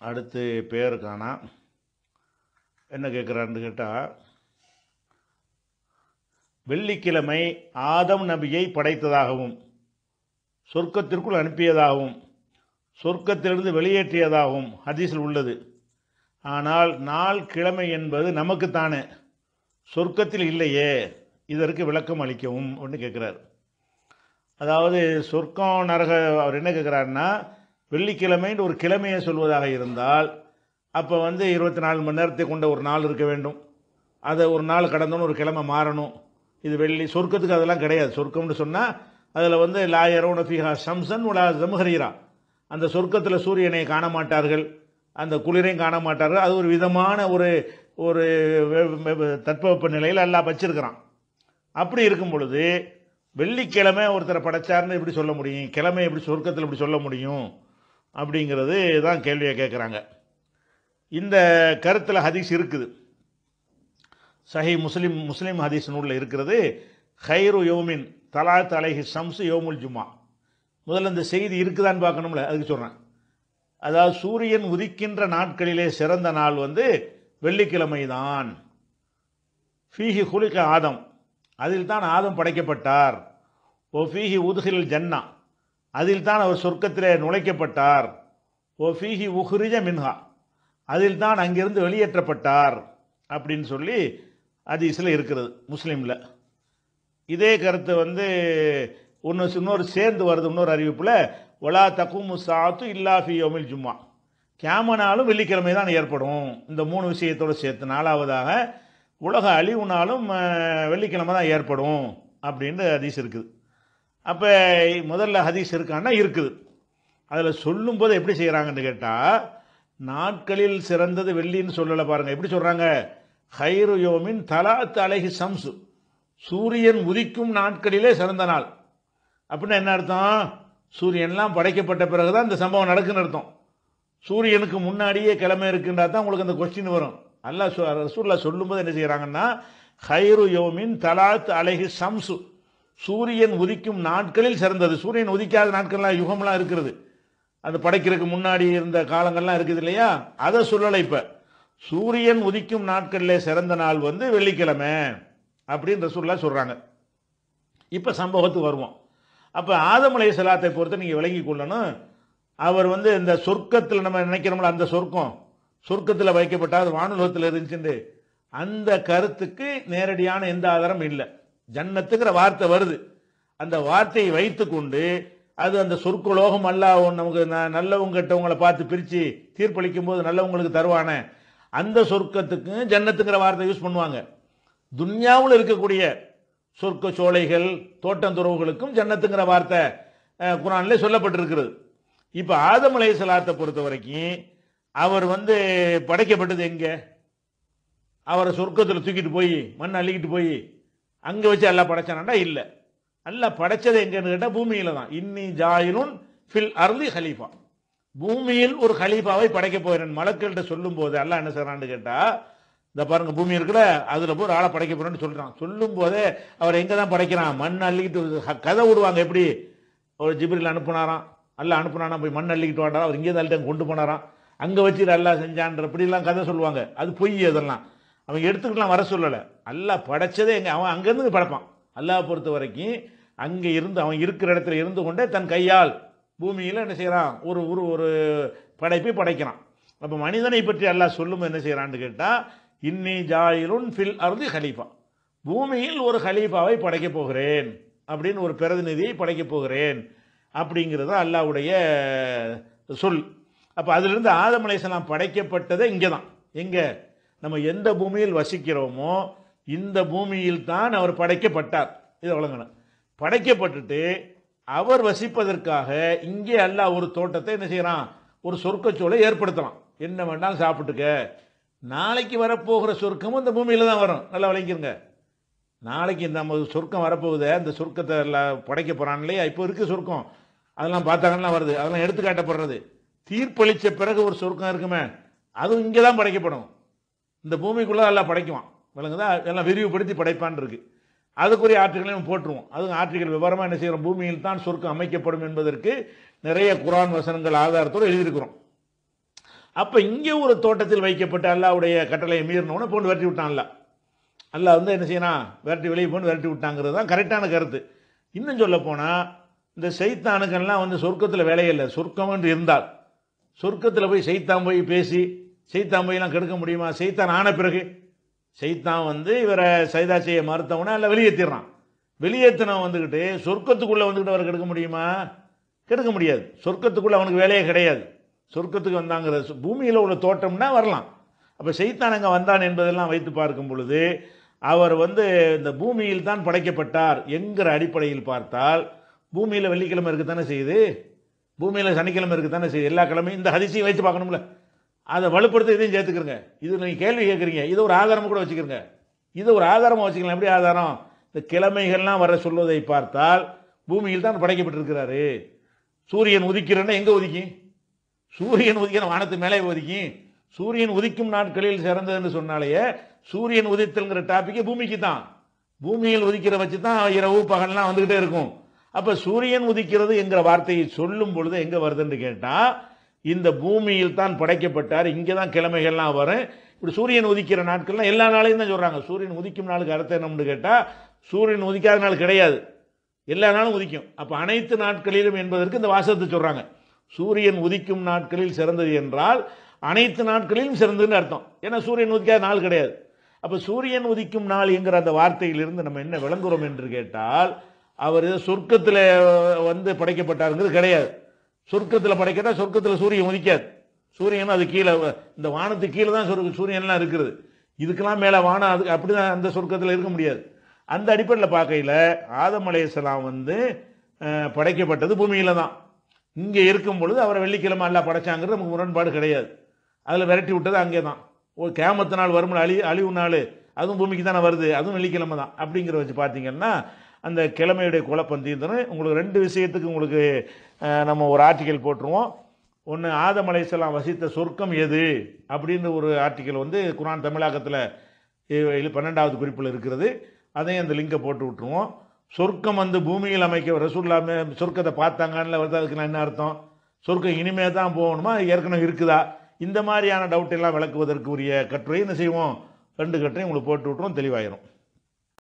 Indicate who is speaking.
Speaker 1: அடுத்து பேர் காணா. என்ன கேட்குறாருன்னு கேட்டால் வெள்ளிக்கிழமை ஆதம் நபியை படைத்ததாகவும் சொர்க்கத்திற்குள் அனுப்பியதாகவும் சொர்க்கத்திலிருந்து வெளியேற்றியதாகவும் ஹதீஸில் உள்ளது. ஆனால் நாள் கிழமை என்பது நமக்குத்தானே. சொர்க்கத்தில் இல்லையே இதற்கு விளக்கம் அளிக்கவும் அப்படின்னு கேட்குறாரு அதாவது சொர்க்கம் நரக அவர் என்ன கேட்குறாருன்னா வெள்ளிக்கிழமைன்னு ஒரு கிழமையை சொல்வதாக இருந்தால் அப்போ வந்து இருபத்தி நாலு மணி நேரத்தை கொண்ட ஒரு நாள் இருக்க வேண்டும். அதை ஒரு நாள் கடந்தோன்னு ஒரு கிழமை மாறணும். இது வெள்ளி சொர்க்கத்துக்கு அதெல்லாம் கிடையாது. சொர்க்கம்னு சொன்னால் அதில் வந்து லாயரோன ஃபிஹா சம்சன் உலா ஜம்ஹரீரா. அந்த சொர்க்கத்தில் சூரியனை காண மாட்டார்கள் அந்த குளிரையும் காண மாட்டார்கள் அது ஒரு விதமான ஒரு ஒரு வெ- தட்பவெப்ப நிலையில் எல்லாம் வச்சிருக்கிறான். அப்படி இருக்கும் பொழுது வெள்ளிக்கிழமை ஒருத்தரை படைச்சாருன்னு எப்படி சொல்ல முடியும்? கிழமை எப்படி சொர்க்கத்தில் எப்படி சொல்ல முடியும்? அப்படிங்கிறது தான் கேள்வியை கேட்குறாங்க. இந்த கருத்தில் ஹதீஸ் இருக்குது. சஹி முஸ்லீம் முஸ்லீம் ஹதீஸ் நூலில் இருக்கிறது ஹைரு யோமின் தலா தலைஹி ஷம்சு யோமுல் ஜும்மா. முதல்ல இந்த செய்தி இருக்குதான்னு பார்க்கணும்ல அதுக்கு சொல்கிறேன் அதாவது சூரியன் உதிக்கின்ற நாட்களிலே சிறந்த நாள் வந்து வெள்ளிக்கிழமை தான். ஃபீஹி குலிக ஆதம். அதில் தான் ஆதம் படைக்கப்பட்டார். ஓ ஃபீஹி உதுகில் ஜன்னா. அதில் தான் அவர் சொர்க்கத்திலே நுழைக்கப்பட்டார். ஓ ஃபீஹி உஹ்ரிஜ மின்ஹா. அதில் தான் அங்கிருந்து வெளியேற்றப்பட்டார் அப்படின்னு சொல்லி அதிசில் இருக்கிறது முஸ்லீமில். இதே கருத்து வந்து ஒன்று இன்னொரு சேர்ந்து வருது இன்னொரு அறிவிப்பில் ஒலா தக்கும் சாத்து இல்லா ஃபி யோமில் ஜும்மா. கேமனாலும் வெள்ளிக்கிழமை தான் ஏற்படும். இந்த மூணு விஷயத்தோடு சேர்த்து நாலாவதாக உலக அழிவுனாலும் வெள்ளிக்கிழமை தான் ஏற்படும். அப்படின்னு அதிஸ் இருக்குது. அப்போ முதல்ல ஹதீஸ் இருக்கான்னா இருக்குது. அதில் சொல்லும்போது எப்படி செய்கிறாங்கன்னு கேட்டால் நாட்களில் சிறந்தது வெள்ளின்னு சொல்லலை பாருங்கள் எப்படி சொல்கிறாங்க ஹைரு யோமின் தலாத் அலைஹி சம்சு சூரியன் உதிக்கும் நாட்களிலே சிறந்த நாள். அப்படின்னா என்ன அர்த்தம்? சூரியன்லாம் படைக்கப்பட்ட பிறகு தான் இந்த சம்பவம் நடக்குன்னு அர்த்தம். சூரியனுக்கு முன்னாடியே கிழமை இருக்குன்றா தான் உங்களுக்கு அந்த கொஸ்டின் வரும். அல்லா சொ- சொல்லும்போது என்ன செய்கிறாங்கன்னா ஹைரு யோமின் தலாத் அழகி சம்சு சூரியன் உதிக்கும் நாட்களில் சிறந்தது. சூரியன் உதிக்காத நாட்கள்லாம் யுகம்லாம் இருக்கிறது அந்த படைக்கிறதுக்கு முன்னாடி இருந்த காலங்கள்லாம் இருக்குது இல்லையா? அதை சொல்லலை இப்போ. சூரியன் உதிக்கும் நாட்களில் சிறந்த நாள் வந்து வெள்ளிக்கிழமை அப்படின்னு ரசூல்லா சொல்கிறாங்க இப்போ சம்பவத்துக்கு வருவோம். அப்போ ஆதமலை சலாத்தை பொறுத்து நீங்கள் விளங்கி கொள்ளணும். அவர் வந்து இந்த சொர்க்கத்தில் நம்ம நினைக்கிறோம்ல அந்த சொர்க்கம். சொர்க்கத்தில் வைக்கப்பட்ட அது வானுலகத்தில் இருந்துச்சுண்டு. அந்த கருத்துக்கு நேரடியான எந்த ஆதாரம் இல்லை. ஜன்னத்துங்கிற வார்த்தை வருது. அந்த வார்த்தையை வைத்துக்கொண்டு அது அந்த சொர்க்கலோகம் அல்ல நமக்கு ந- நல்லவங்க கிட்டவங்களை பார்த்து பிரித்து தீர்ப்பளிக்கும் போது நல்லவங்களுக்கு தருவானே. அந்த சொர்க்கத்துக்கு ஜன்னத்துங்கிற வார்த்தை யூஸ் பண்ணுவாங்க. துன்யாவில் இருக்கக்கூடிய சொர்க்க சோலைகள் தோட்டந்துறவுகளுக்கும் ஜன்னத்துங்கிற வார்த்தை அஹ், சொல்லப்பட்டிருக்கிறது. இப்போ ஆதம் அலைஹிஸ்ஸலாத்தை பொறுத்த வரைக்கும் அவர் வந்து படைக்கப்பட்டது எங்கே? அவரை சொர்க்கத்தில் தூக்கிட்டு போய் மண் அள்ளிக்கிட்டு போய் அங்கே வச்சு எல்லாம் படைச்சானாண்டா? இல்லை. அல்லாஹ் படைச்சது எங்கன்னு கேட்டால் பூமியில் தான். இன்னி ஜாயினுன் ஃபில் அர்லி ஹலீஃபா. பூமியில் ஒரு ஹலீஃபாவை படைக்க போகிறேன். மலக்கள்கிட்ட சொல்லும் போது அல்லாஹ் என்ன செய்றான்னு கேட்டால் இந்த பாருங்க பூமி இருக்கிற அதில் போய் ஆளை படைக்க போகிறேன்னு சொல்கிறான் சொல்லும் போதே அவர் எங்கே தான் படைக்கிறான்? மண் அள்ளிக்கிட்டு கதை விடுவாங்க எப்படி? ஒரு ஜிப்ரில் அனுப்புனாராம். அல்ல அனுப்புனானா போய் மண் அள்ளிக்கிட்டு வாண்டாரா அவர் இங்கே தள்ளிட்டு கொண்டு போனாராம். அங்கே வச்சு நல்லா செஞ்சான்ற இப்படிலாம் கதை சொல்லுவாங்க. அது பொய் அதெல்லாம் அவன் எடுத்துக்கலாம் வர சொல்லலை. அல்லா படைச்சதே எங்கே அவன் அங்கேருந்து படைப்பான். அல்லா பொறுத்த வரைக்கும் அங்கே இருந்து அவன் இருக்கிற இடத்துல இருந்து கொண்டே தன் கையால் பூமியில் என்ன செய்கிறான் ஒரு ஒரு ஒரு படைப்பை படைக்கிறான். அப்போ மனிதனை பற்றி அல்லாஹ் சொல்லும் என்ன செய்கிறான்னு கேட்டால் இன்னி ஜாயிலுன் ஃபில் அருதி ஹலீஃபா. பூமியில் ஒரு ஹலீஃபாவை படைக்கப் போகிறேன். அப்படின்னு ஒரு பிரதிநிதியை படைக்கப் போகிறேன். அப்படிங்கிறது தான் சொல். அப்போ அதிலிருந்து ஆதம் அலைஹிஸ்ஸலாம் படைக்கப்பட்டதே இங்கே தான் எங்கே? நம்ம எந்த பூமியில் வசிக்கிறோமோ இந்த பூமியில் தான் அவர் படைக்கப்பட்டார். இதை வழங்கணும் படைக்கப்பட்டுட்டு அவர் வசிப்பதற்காக இங்கே அல்ல ஒரு தோட்டத்தை என்ன செய்கிறான் ஒரு சொர்க்கச்சூளை ஏற்படுத்தலாம். என்ன வேண்டாலும் சாப்பிட்டுக்க. நாளைக்கு வரப்போகிற சொர்க்கமும் இந்த பூமியில் தான் வரும். நல்லா விளங்கிருங்க. நாளைக்கு இந்த நம்ம சொர்க்கம் வரப்போகுதே. அந்த சொர்க்கத்தை எல்லாம் படைக்க போகிறான் இல்லையா? இப்போ இருக்குது சொர்க்கம். அதெல்லாம் பார்த்தாங்கன்னா வருது. அதெல்லாம் எடுத்துக்காட்டப்படுறது. தீர்ப்பளித்த பிறகு ஒரு சொர்க்கம் இருக்குமே. அதுவும் இங்கே தான் படைக்கப்படும். இந்த பூமிக்குள்ளே எல்லாம் படைக்குவான். விளங்குதா? எல்லாம் விரிவுபடுத்தி படைப்பான் இருக்கு. அதுக்குரிய ஆற்றுகளையும் போட்டுருவோம் அதுவும் ஆற்றுகள் விவரமாக என்ன செய்கிறோம் பூமியில் தான் சொர்க்கம் அமைக்கப்படும் என்பதற்கு நிறைய குரான் வசனங்கள் ஆதாரத்தோடு எழுதியிருக்கிறோம். அப்போ இங்கே ஒரு தோட்டத்தில் வைக்கப்பட்ட அல்லாவுடைய கட்டளையை மீறினவனை போட்டு விரட்டி விட்டான்ல அல்லா வந்து என்ன செய்யணும் விரட்டி வெளியே போட்டு விரட்டி விட்டாங்கிறது தான் கரெக்டான கருத்து. இன்னும் சொல்ல போனால் இந்த செய்தானுக்கெல்லாம் வந்து சொர்க்கத்தில் வேலையில்லை சொர்க்கம் என்று இருந்தால் சொர்க்கத்தில் போய் செய்தான் போய் பேசி சைத்தான் போயெல்லாம் கெடுக்க முடியுமா? செய்தான் ஆன பிறகு. செய்தான் வந்து இவரை சைதா செய்ய மறுத்தவனை இல்லை வெளியேற்றிடுறான் வெளியேற்றினவன் வந்துக்கிட்டு சொர்க்கத்துக்குள்ளே வந்துக்கிட்டு அவரை கெடுக்க முடியுமா? கெடுக்க முடியாது. சொர்க்கத்துக்குள்ளே அவனுக்கு வேலையே கிடையாது. சொர்க்கத்துக்கு வந்தாங்கிற பூமியில் உள்ள தோட்டம்னா வரலாம். அப்போ சைத்தான் அங்கே வந்தான் என்பதெல்லாம் வைத்து பார்க்கும் பொழுது அவர் வந்து இந்த பூமியில் தான் படைக்கப்பட்டார் என்கிற அடிப்படையில் பார்த்தால் பூமியில் வெள்ளிக்கிழமை இருக்குத்தானே செய்யுது? பூமியில் சனிக்கிழமை இருக்குத்தானே செய்யுது? எல்லா கிழமையும் இந்த ஹதிசையும் வைத்து பார்க்கணும்ல. அதை வலுப்படுத்த இதையும் சேர்த்துக்கிறங்க. இது நீங்கள் கேள்வி கேட்குறீங்க. இது ஒரு ஆதாரமாக கூட வச்சுக்கிறங்க. இது ஒரு ஆதாரமாக வச்சுக்கலாம். எப்படி ஆதாரம்? இந்த கிழமைகள்லாம் வர சொல்வதை பார்த்தால் பூமியில் தான் படைக்கப்பட்டிருக்கிறாரு. சூரியன் உதிக்கிறன்னா எங்கே உதிக்கும்? சூரியன் உதிக்கிற வானத்து மேலே உதிக்கும். சூரியன் உதிக்கும் நாட்களில் சிறந்ததுன்னு சொன்னாலேயே சூரியன் உதித்தல்ங்கிற டாப்பிக்கே பூமிக்கு தான். பூமியில் உதிக்கிற வச்சு தான் இரவு பகல்லாம் வந்துக்கிட்டே இருக்கும். அப்போ சூரியன் உதிக்கிறது என்கிற வார்த்தையை சொல்லும் பொழுது எங்கே வருதுன்னு கேட்டால் இந்த பூமியில் தான் படைக்கப்பட்டார். இங்கே தான் கிழமைகள்லாம் வரும். இப்படி சூரியன் உதிக்கிற நாட்கள்லாம் எல்லா நாளையும் தான் சொல்கிறாங்க சூரியன் உதிக்கும் நாளுக்கு அர்த்தம் என்னம்னு கேட்டால் சூரியன் உதிக்காத நாள் கிடையாது. எல்லா நாளும் உதிக்கும். அப்போ அனைத்து நாட்களிலும் என்பதற்கு இந்த வாசகத்தை சொல்கிறாங்க சூரியன் உதிக்கும் நாட்களில் சிறந்தது என்றால் அனைத்து நாட்களிலும் சிறந்ததுன்னு அர்த்தம். ஏன்னா சூரியன் உதிக்காத நாள் கிடையாது. அப்போ சூரியன் உதிக்கும் நாள் என்கிற அந்த வார்த்தையிலிருந்து நம்ம என்ன விளங்குறோம் என்று கேட்டால் அவர் சொர்க்கத்தில் வந்து படைக்கப்பட்டாருங்கிறது கிடையாது. சொர்க்கத்தில் படைக்கிறதா சொர்க்கத்தில் சூரியன் உதிக்காது. சூரியன் அது கீழே இந்த வானத்துக்கு கீழே தான் சொர்க்க சூரியன்லாம் இருக்குது. இதுக்கெல்லாம் மேலே வானம் அது அப்படி தான் அந்த சொர்க்கத்தில் இருக்க முடியாது. அந்த அடிப்படையில் பார்க்கையில் ஆதம் அலையலாம் வந்து படைக்கப்பட்டது பூமியில் தான். இங்கே இருக்கும் பொழுது அவரை வெள்ளிக்கிழமை எல்லாம் படைச்சாங்கிறது நமக்கு முரண்பாடு கிடையாது. அதில் விரட்டி விட்டது அங்கே தான். ஒரு கேமத்து நாள் வரும்ல அழி அழிவு நாள் அதுவும் பூமிக்கு தானே வருது அதுவும் வெள்ளிக்கிழமை தான். அப்படிங்கிற வச்சு பார்த்தீங்கன்னா அந்த கிழமையுடைய குழப்பம் தீர்ந்தன உங்களுக்கு ரெண்டு விஷயத்துக்கு உங்களுக்கு நம்ம ஒரு ஆர்டிக்கல் போட்டுருவோம். ஒன்று ஆதம் அலைஹிஸ்ஸலாம் வசித்த சொர்க்கம் எது? அப்படின்னு ஒரு ஆர்டிக்கல் வந்து குரான் தமிழாக்கத்தில் பன்னெண்டாவது குறிப்பில் இருக்கிறது. அதையும் அந்த லிங்கை போட்டு விட்டுருவோம். சொர்க்கம் வந்து பூமியில் அமைக்க ரசூல்லா சொர்க்கத்தை பார்த்தாங்கன்னு வருது அதுக்கு நான் என்ன அர்த்தம்? சொர்க்கம் இனிமே தான் போகணுமா? ஏற்கனவே இருக்குதா? இந்த மாதிரியான டவுட் எல்லாம் விளக்குவதற்கு உரிய கட்டுரை. என்ன செய்வோம்? ரெண்டு கட்டுரையும் உங்களுக்கு போட்டு விட்டுருவோம். தெளிவாயிரும்.